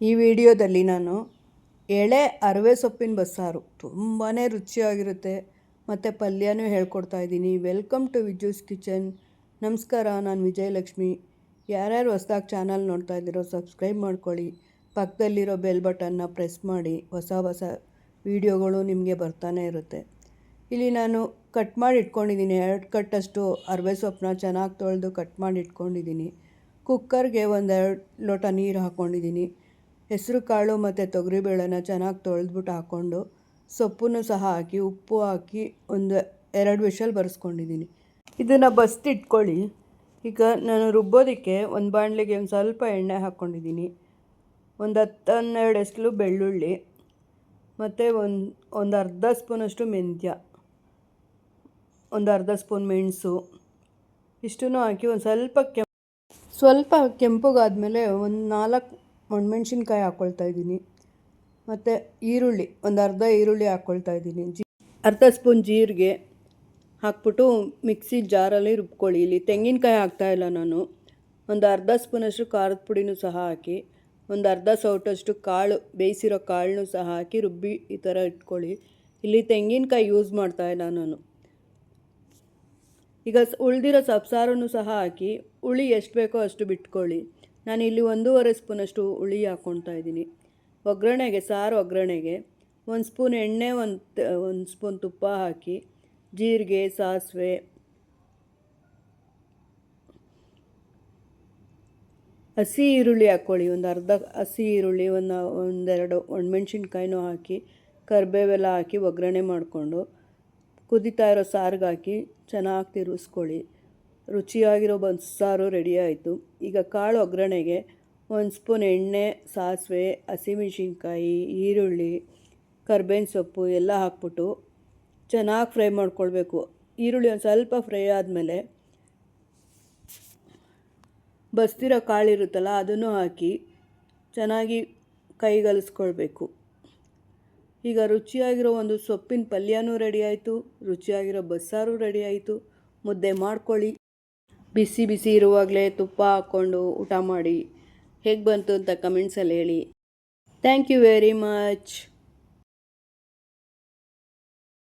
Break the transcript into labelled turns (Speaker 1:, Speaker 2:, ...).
Speaker 1: ಈ ವಿಡಿಯೋದಲ್ಲಿ ನಾನು ಎಳೆ ಅರವೆ ಸೊಪ್ಪಿನ ಬಸ್ಸಾರು ತುಂಬಾ ರುಚಿಯಾಗಿರುತ್ತೆ ಮತ್ತು ಪಲ್ಯನೂ ಹೇಳ್ಕೊಡ್ತಾ ಇದ್ದೀನಿ. ವೆಲ್ಕಮ್ ಟು ವಿಜೂಸ್ ಕಿಚನ್ ನಮಸ್ಕಾರ, ನಾನು ವಿಜಯಲಕ್ಷ್ಮಿ. ಯಾರ್ಯಾರು ಹೊಸ್ದಾಗಿ ಚಾನಲ್ ನೋಡ್ತಾ ಇದ್ದೀರೋ ಸಬ್ಸ್ಕ್ರೈಬ್ ಮಾಡ್ಕೊಳ್ಳಿ. ಪಕ್ಕದಲ್ಲಿರೋ ಬೆಲ್ ಬಟನ್ನ ಪ್ರೆಸ್ ಮಾಡಿ. ಹೊಸ ಹೊಸ ವೀಡಿಯೋಗಳು ನಿಮಗೆ ಬರ್ತಾನೆ ಇರುತ್ತೆ. ಇಲ್ಲಿ ನಾನು ಕಟ್ ಮಾಡಿ ಇಟ್ಕೊಂಡಿದ್ದೀನಿ. ಎರಡು ಕಟ್ಟಷ್ಟು ಅರವೆ ಸೊಪ್ಪನ್ನ ಚೆನ್ನಾಗಿ ತೊಳೆದು ಕಟ್ ಮಾಡಿ ಇಟ್ಕೊಂಡಿದ್ದೀನಿ. ಕುಕ್ಕರ್ಗೆ ಒಂದೆರಡು ಲೋಟ ನೀರು ಹಾಕ್ಕೊಂಡಿದ್ದೀನಿ ಹೆಸರು ಕಾಳು ಮತ್ತು ತೊಗರಿಬೇಳೆನ ಚೆನ್ನಾಗಿ ತೊಳೆದ್ಬಿಟ್ಟು ಹಾಕ್ಕೊಂಡು ಸೊಪ್ಪನ್ನು ಸಹ ಹಾಕಿ, ಉಪ್ಪು ಹಾಕಿ ಒಂದು ಎರಡು ವಿಷಲ್ ಬರೆಸ್ಕೊಂಡಿದ್ದೀನಿ ಇದನ್ನು ಬಸ್ತಿಟ್ಕೊಳ್ಳಿ ಈಗ ನಾನು ರುಬ್ಬೋದಕ್ಕೆ ಒಂದು ಬಾಣಲೆಗೆ ಒಂದು ಸ್ವಲ್ಪ ಎಣ್ಣೆ ಹಾಕ್ಕೊಂಡಿದ್ದೀನಿ ಒಂದು ಹತ್ತು ಹನ್ನೆರಡು ಎಸ್ಲು ಬೆಳ್ಳುಳ್ಳಿ ಮತ್ತು ಒಂದು ಒಂದು ಅರ್ಧ ಸ್ಪೂನಷ್ಟು ಮೆಂತ್ಯ, ಒಂದು ಅರ್ಧ ಸ್ಪೂನ್ ಮೆಣಸು, ಇಷ್ಟನ್ನು ಹಾಕಿ ಒಂದು ಸ್ವಲ್ಪ ಕೆಂಪು ಸ್ವಲ್ಪ ಕೆಂಪಗಾದಮೇಲೆ ಒಂದು ನಾಲ್ಕು ಒಣಮೆಣ್ಸಿನ್ಕಾಯಿ ಹಾಕ್ಕೊಳ್ತಾ ಇದ್ದೀನಿ. ಮತ್ತು ಈರುಳ್ಳಿ, ಒಂದು ಅರ್ಧ ಈರುಳ್ಳಿ ಹಾಕ್ಕೊಳ್ತಾ ಇದ್ದೀನಿ. ಜಿ ಅರ್ಧ ಸ್ಪೂನ್ ಜೀರಿಗೆ ಹಾಕ್ಬಿಟ್ಟು ಮಿಕ್ಸಿ ಜಾರಲ್ಲಿ ರುಬ್ಕೊಳ್ಳಿ. ಇಲ್ಲಿ ತೆಂಗಿನಕಾಯಿ ಹಾಕ್ತಾಯಿಲ್ಲ ನಾನು. ಒಂದು ಅರ್ಧ ಸ್ಪೂನಷ್ಟು ಖಾರದ ಪುಡಿನೂ ಸಹ ಹಾಕಿ, ಒಂದು ಅರ್ಧ ಸೌಟಷ್ಟು ಕಾಳು, ಬೇಯಿಸಿರೋ ಕಾಳನ್ನೂ ಸಹ ಹಾಕಿ ರುಬ್ಬಿ ಈ ಥರ ಇಟ್ಕೊಳ್ಳಿ. ಇಲ್ಲಿ ತೆಂಗಿನಕಾಯಿ ಯೂಸ್ ಮಾಡ್ತಾಯಿಲ್ಲ ನಾನು. ಈಗ ಉಳಿದಿರೋ ಸಬ್ಸಾರನ್ನು ಸಹ ಹಾಕಿ, ಹುಳಿ ಎಷ್ಟು ಬೇಕೋ ಅಷ್ಟು ಬಿಟ್ಕೊಳ್ಳಿ. ನಾನು ಇಲ್ಲಿ ಒಂದೂವರೆ ಸ್ಪೂನಷ್ಟು ಹುಳಿ ಹಾಕ್ಕೊಳ್ತಾ ಇದ್ದೀನಿ. ಒಗ್ಗರಣೆಗೆ, ಸಾರು ಒಗ್ಗರಣೆಗೆ ಒಂದು ಸ್ಪೂನ್ ಎಣ್ಣೆ, ಒಂದು ಒಂದು ಸ್ಪೂನ್ ತುಪ್ಪ ಹಾಕಿ, ಜೀರಿಗೆ, ಸಾಸಿವೆ, ಹಸಿ ಈರುಳ್ಳಿ ಹಾಕ್ಕೊಳ್ಳಿ, ಒಂದು ಅರ್ಧ ಹಸಿ ಈರುಳ್ಳಿ, ಒಂದು, ಒಂದೆರಡು ಒಣಮೆಣ್ಸಿನ್ಕಾಯಿನೂ ಹಾಕಿ, ಕರಿಬೇವೆಲ್ಲ ಹಾಕಿ ಒಗ್ಗರಣೆ ಮಾಡಿಕೊಂಡು ಕುದಿತಾ ಇರೋ ಸಾರಿಗೆ ಹಾಕಿ ಚೆನ್ನಾಗಿ ತಿರುಗಿಸ್ಕೊಳ್ಳಿ ರುಚಿಯಾಗಿರೋ ಬಸ್ಸಾರು ರೆಡಿ ಆಯಿತು. ಈಗ ಕಾಳು ಒಗ್ಗರಣೆಗೆ ಒಂದು ಸ್ಪೂನ್ ಎಣ್ಣೆ, ಸಾಸಿವೆ, ಹಸಿಮೆಣ್ಸಿನ್ಕಾಯಿ, ಈರುಳ್ಳಿ, ಕರ್ಬೇವಿನ ಸೊಪ್ಪು ಎಲ್ಲ ಹಾಕ್ಬಿಟ್ಟು ಚೆನ್ನಾಗಿ ಫ್ರೈ ಮಾಡ್ಕೊಳ್ಬೇಕು. ಈರುಳ್ಳಿ ಒಂದು ಸ್ವಲ್ಪ ಫ್ರೈ ಆದಮೇಲೆ ಬಸ್ತಿರೋ ಕಾಳಿರುತ್ತಲ್ಲ ಅದನ್ನು ಹಾಕಿ ಚೆನ್ನಾಗಿ ಕೈಗಲಿಸ್ಕೊಳ್ಬೇಕು ಈಗ ರುಚಿಯಾಗಿರೋ ಒಂದು ಸೊಪ್ಪಿನ ಪಲ್ಯನೂ ರೆಡಿ ಆಯಿತು. ರುಚಿಯಾಗಿರೋ ಬಸ್ಸಾರು ರೆಡಿ ಆಯಿತು. ಮುದ್ದೆ ಮಾಡ್ಕೊಳ್ಳಿ. ಬಿಸಿ ಬಿಸಿ ಇರುವಾಗಲೇ ತುಪ್ಪ ಹಾಕ್ಕೊಂಡು ಊಟ ಮಾಡಿ ಹೇಗೆ ಬಂತು ಅಂತ ಕಮೆಂಟ್ಸಲ್ಲಿ ಹೇಳಿ. Thank you very much